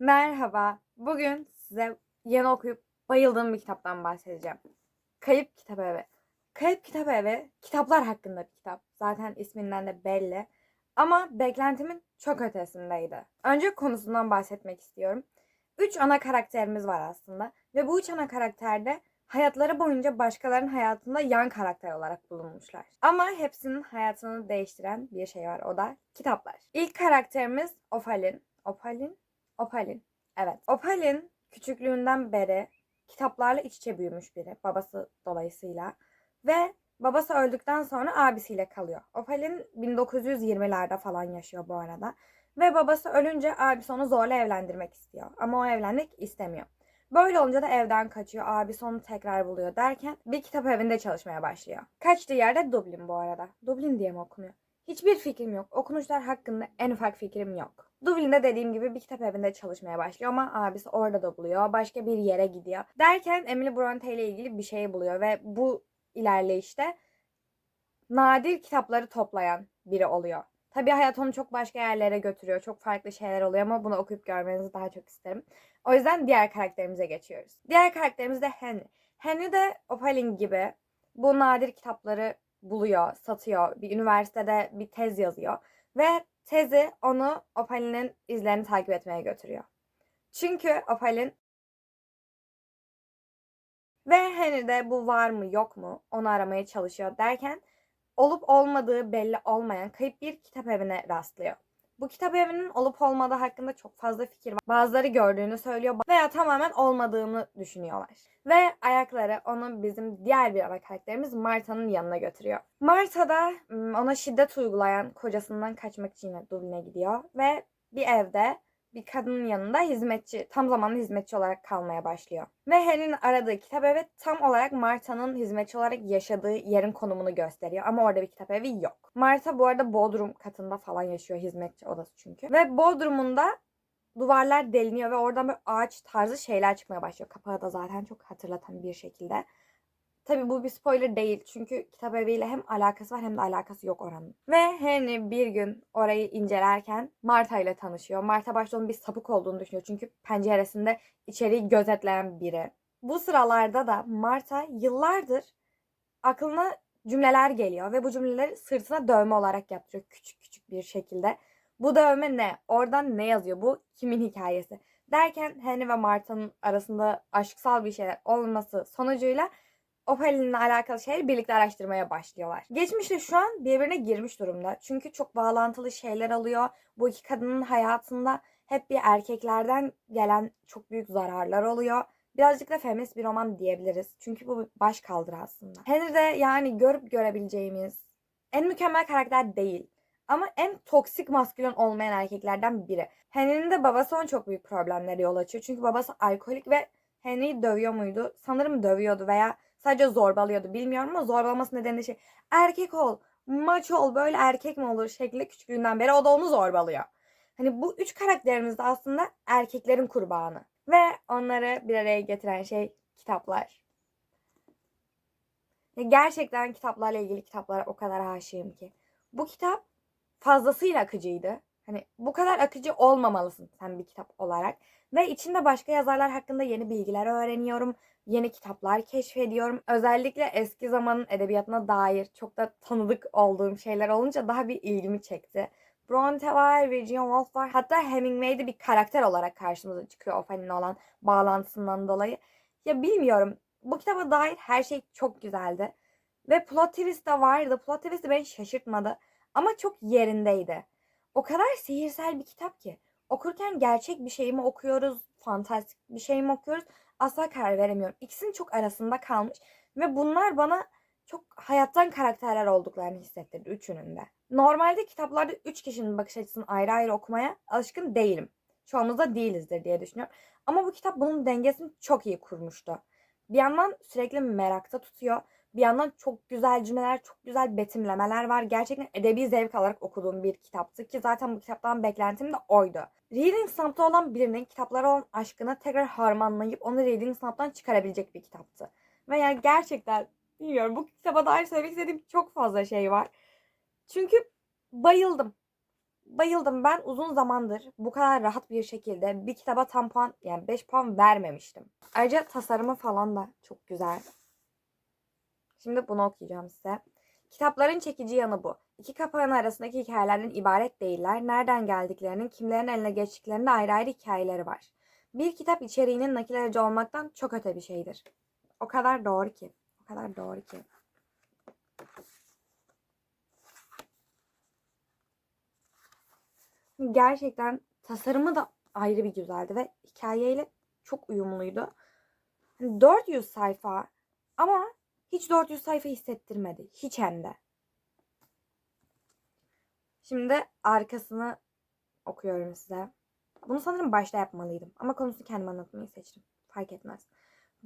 Merhaba. Bugün size yeni okuyup bayıldığım bir kitaptan bahsedeceğim. Kayıp Kitap Evi. Kayıp Kitap Evi kitaplar hakkında bir kitap. Zaten isminden de belli. Ama beklentimin çok ötesindeydi. Önce konusundan bahsetmek istiyorum. Üç ana karakterimiz var aslında. Ve bu üç ana karakterde hayatları boyunca başkalarının hayatında yan karakter olarak bulunmuşlar. Ama hepsinin hayatını değiştiren bir şey var. O da kitaplar. İlk karakterimiz Opalin. Opalin? Opalin. Evet. Opalin küçüklüğünden beri kitaplarla iç içe büyümüş biri. Babası dolayısıyla. Ve babası öldükten sonra abisiyle kalıyor. Opalin 1920'lerde falan yaşıyor bu arada. Ve babası ölünce abisi onu zorla evlendirmek istiyor. Ama o evlenmek istemiyor. Böyle olunca da evden kaçıyor. Abisi onu tekrar buluyor derken bir kitap evinde çalışmaya başlıyor. Kaçtığı yerde Dublin bu arada. Dublin diye mi okunuyor? Hiçbir fikrim yok. Okunuşlar hakkında en ufak fikrim yok. Dublin'de dediğim gibi bir kitap evinde çalışmaya başlıyor ama abisi orada da buluyor. Başka bir yere gidiyor. Derken Emily Bronte ile ilgili bir şey buluyor ve bu ilerleyişte nadir kitapları toplayan biri oluyor. Tabii hayat onu çok başka yerlere götürüyor. Çok farklı şeyler oluyor ama bunu okuyup görmenizi daha çok isterim. O yüzden diğer karakterimize geçiyoruz. Diğer karakterimiz de Henry. Henry de Opalin gibi bu nadir kitapları buluyor, satıyor. Bir üniversitede bir tez yazıyor. Ve tezi onu Opalin'in izlerini takip etmeye götürüyor. Çünkü Opalin ve Henry de bu var mı yok mu onu aramaya çalışıyor derken olup olmadığı belli olmayan kayıp bir kitap evine rastlıyor. Bu kitap evinin olup olmadığı hakkında çok fazla fikir var. Bazıları gördüğünü söylüyor veya tamamen olmadığını düşünüyorlar. Ve ayakları onu bizim diğer bir ana karakterimiz Marta'nın yanına götürüyor. Marta da ona şiddet uygulayan kocasından kaçmak için Dublin'e gidiyor ve bir evde bir kadının yanında hizmetçi, tam zamanlı hizmetçi olarak kalmaya başlıyor. Ve Henry'nin aradığı kitap evi tam olarak Marta'nın hizmetçi olarak yaşadığı yerin konumunu gösteriyor. Ama orada bir kitap evi yok. Marta bu arada Bodrum katında falan yaşıyor hizmetçi odası çünkü. Ve Bodrum'unda duvarlar deliniyor ve oradan böyle ağaç tarzı şeyler çıkmaya başlıyor. Kapağı da zaten çok hatırlatan bir şekilde. Tabii bu bir spoiler değil. Çünkü kitap eviyle hem alakası var hem de alakası yok oranın. Ve Henry bir gün orayı incelerken Marta ile tanışıyor. Marta başta onun bir sapık olduğunu düşünüyor. Çünkü penceresinde içeriği gözetleyen biri. Bu sıralarda da Marta yıllardır aklına cümleler geliyor ve bu cümleleri sırtına dövme olarak yaptırıyor küçük küçük bir şekilde. Bu dövme ne? Oradan ne yazıyor? Bu kimin hikayesi? Derken Henry ve Marta'nın arasında aşksal bir şeyler olması sonucuyla Opalin'le alakalı şeyleri birlikte araştırmaya başlıyorlar. Geçmişle şu an birbirine girmiş durumda. Çünkü çok bağlantılı şeyler alıyor. Bu iki kadının hayatında hep bir erkeklerden gelen çok büyük zararlar oluyor. Birazcık da feminist bir roman diyebiliriz. Çünkü bu baş kaldırı aslında. Henry de yani görüp görebileceğimiz en mükemmel karakter değil. Ama en toksik maskülen olmayan erkeklerden biri. Henry'nin de babası onun çok büyük problemlere yol açıyor. Çünkü babası alkolik ve Henry'i dövüyor muydu? Sanırım dövüyordu veya sadece zorbalıyordu bilmiyorum ama zorbalaması nedeni de şey erkek ol, maç ol, böyle erkek mi olur şeklinde küçüklüğünden beri o da onu zorbalıyor. Hani bu üç karakterimiz de aslında erkeklerin kurbanı. Ve onları bir araya getiren şey kitaplar. Gerçekten kitaplarla ilgili kitaplara o kadar aşığım ki. Bu kitap fazlasıyla akıcıydı. Hani bu kadar akıcı olmamalısın sen bir kitap olarak. Ve içinde başka yazarlar hakkında yeni bilgiler öğreniyorum. Yeni kitaplar keşfediyorum. Özellikle eski zamanın edebiyatına dair çok da tanıdık olduğum şeyler olunca daha bir ilgimi çekti. Bronte var, Virginia Woolf var. Hatta Hemingway'de bir karakter olarak karşımıza çıkıyor Ophelia olan bağlantısından dolayı. Ya bilmiyorum. Bu kitaba dair her şey çok güzeldi. Ve plot twist de vardı. Plot twist de beni şaşırtmadı. Ama çok yerindeydi. O kadar sihirsel bir kitap ki. Okurken gerçek bir şey mi okuyoruz, fantastik bir şey mi okuyoruz asla karar veremiyorum. İkisinin çok arasında kalmış ve bunlar bana çok hayattan karakterler olduklarını hissettirdi üçünün de. Normalde kitaplarda üç kişinin bakış açısını ayrı ayrı okumaya alışkın değilim. Çoğumuz da değilizdir diye düşünüyorum. Ama bu kitap bunun dengesini çok iyi kurmuştu. Bir yandan sürekli merakta tutuyor. Bir yandan çok güzel cümleler, çok güzel betimlemeler var. Gerçekten edebi zevk alarak okuduğum bir kitaptı ki zaten bu kitaptan beklentim de oydu. Reading Slump'ta olan birinin kitaplara olan aşkını tekrar harmanlayıp onu Reading Slump'tan çıkarabilecek bir kitaptı. Ve yani gerçekten bilmiyorum bu kitaba dair söylemek istediğim çok fazla şey var. Çünkü bayıldım. bayıldım. Ben uzun zamandır bu kadar rahat bir şekilde bir kitaba tam puan yani 5 puan vermemiştim. Ayrıca tasarımı falan da çok güzel. Şimdi bunu okuyacağım size. Kitapların çekici yanı bu. İki kapağın arasındaki hikayelerden ibaret değiller. Nereden geldiklerinin, kimlerin eline geçtiklerinin ayrı ayrı hikayeleri var. Bir kitap içeriğinin nakil aracı olmaktan çok öte bir şeydir. O kadar doğru ki. Kadar doğru ki. Gerçekten tasarımı da ayrı bir güzeldi ve hikayeyle çok uyumluydu. Hani 400 sayfa ama hiç 400 sayfa hissettirmedi. Hiç hem de. Şimdi arkasını okuyorum size. Bunu sanırım başta yapmalıydım. Ama konusunu kendim anlatmayı seçtim. Fark etmez.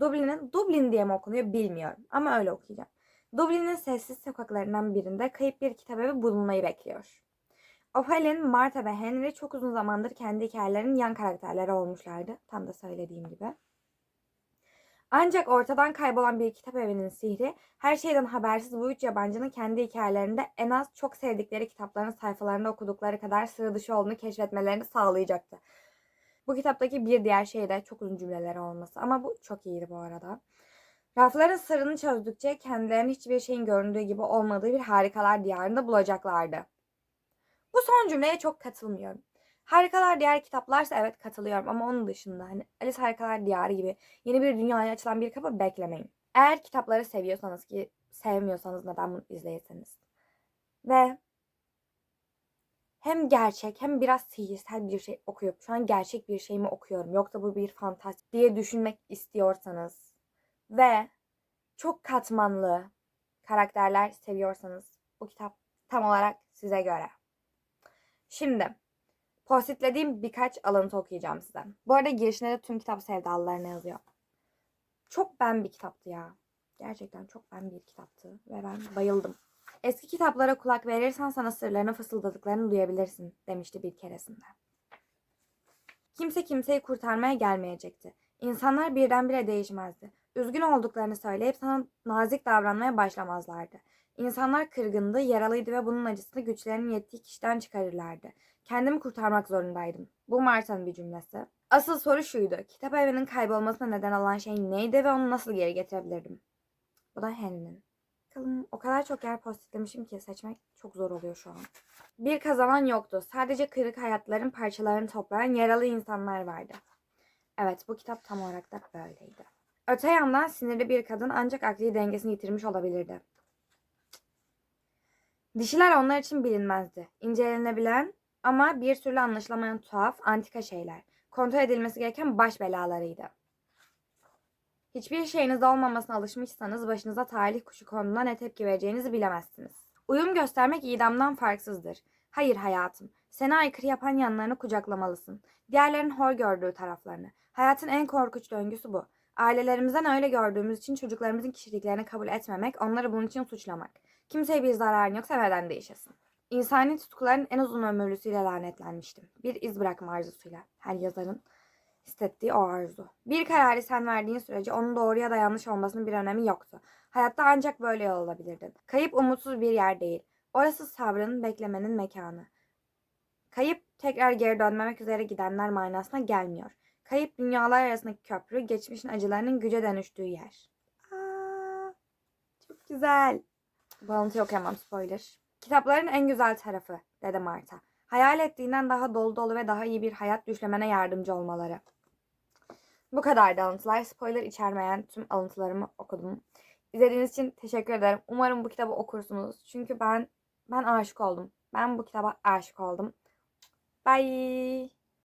Dublin'in Dublin diye mi okunuyor bilmiyorum. Ama öyle okuyacağım. Dublin'in sessiz sokaklarından birinde kayıp bir kitabevi bulunmayı bekliyor. Ophel'in, Martha ve Henry çok uzun zamandır kendi hikayelerinin yan karakterleri olmuşlardı. Tam da söylediğim gibi. Ancak ortadan kaybolan bir kitap evinin sihri her şeyden habersiz bu üç yabancının kendi hikayelerinde en az çok sevdikleri kitapların sayfalarında okudukları kadar sıra dışı olduğunu keşfetmelerini sağlayacaktı. Bu kitaptaki bir diğer şey de çok uzun cümleleri olması ama bu çok iyiydi bu arada. Rafların sırrını çözdükçe kendilerini hiçbir şeyin göründüğü gibi olmadığı bir harikalar diyarında bulacaklardı. Bu son cümleye çok katılmıyorum. Harikalar Diyarı kitaplarsa evet katılıyorum ama onun dışında hani Alice Harikalar Diyarı gibi yeni bir dünyaya açılan bir kapı beklemeyin. Eğer kitapları seviyorsanız ki sevmiyorsanız neden bunu izleyseniz. Ve hem gerçek hem biraz sihirsel bir şey okuyup şu an gerçek bir şey mi okuyorum yoksa bu bir fantastik diye düşünmek istiyorsanız ve çok katmanlı karakterler seviyorsanız bu kitap tam olarak size göre. Şimdi Postitlediğim birkaç alıntı okuyacağım size. Bu arada girişine de tüm kitap sevdalılarına yazıyor. Çok ben bir kitaptı ya. Gerçekten çok ben bir kitaptı ve ben bayıldım. Eski kitaplara kulak verirsen sana sırlarını fısıldadıklarını duyabilirsin demişti bir keresinde. Kimse kimseyi kurtarmaya gelmeyecekti. İnsanlar birdenbire değişmezdi. Üzgün olduklarını söyleyip sana nazik davranmaya başlamazlardı. İnsanlar kırgındı, yaralıydı ve bunun acısını güçlerinin yettiği kişiden çıkarırlardı. Kendimi kurtarmak zorundaydım. Bu Marta'nın bir cümlesi. Asıl soru şuydu. Kitap evinin kaybolmasına neden olan şey neydi ve onu nasıl geri getirebilirdim? Bu da Henry'nin. Bakalım o kadar çok yer postitlemişim ki seçmek çok zor oluyor şu an. Bir kazanan yoktu. Sadece kırık hayatların parçalarını toplayan yaralı insanlar vardı. Evet bu kitap tam olarak da böyleydi. Öte yandan sinirli bir kadın ancak akli dengesini yitirmiş olabilirdi. Dişiler onlar için bilinmezdi. İncelenebilen ama bir türlü anlaşılamayan tuhaf, antika şeyler. Kontrol edilmesi gereken baş belalarıydı. Hiçbir şeyiniz olmamasına alışmışsanız başınıza talih kuşu konduğunda ne tepki vereceğinizi bilemezsiniz. Uyum göstermek idamdan farksızdır. Hayır hayatım, seni aykırı yapan yanlarını kucaklamalısın. Diğerlerin hor gördüğü taraflarını. Hayatın en korkunç döngüsü bu. Ailelerimizden öyle gördüğümüz için çocuklarımızın kişiliklerini kabul etmemek, onları bunun için suçlamak. Kimseye bir zararın yoksa neden değişesin. İnsani tutkuların en uzun ömürlüsüyle lanetlenmiştim. Bir iz bırakma arzusuyla. Her yazarın hissettiği o arzu. Bir kararı sen verdiğin sürece onun doğru ya da yanlış olmasının bir önemi yoktu. Hayatta ancak böyle yol alabilirdin. Kayıp umutsuz bir yer değil. Orası sabrın, beklemenin mekanı. Kayıp tekrar geri dönmemek üzere gidenler manasına gelmiyor. Kayıp dünyalar arasındaki köprü, geçmişin acılarının güce dönüştüğü yer. Aa, çok güzel. Bağıntı okuyamam spoiler. Kitapların en güzel tarafı dedi Marta. Hayal ettiğinden daha dolu dolu ve daha iyi bir hayat düşlemene yardımcı olmaları. Bu kadardı alıntılar. Spoiler içermeyen tüm alıntılarımı okudum. İzlediğiniz için teşekkür ederim. Umarım bu kitabı okursunuz. Çünkü ben ben aşık oldum. Ben bu kitaba aşık oldum. Bye.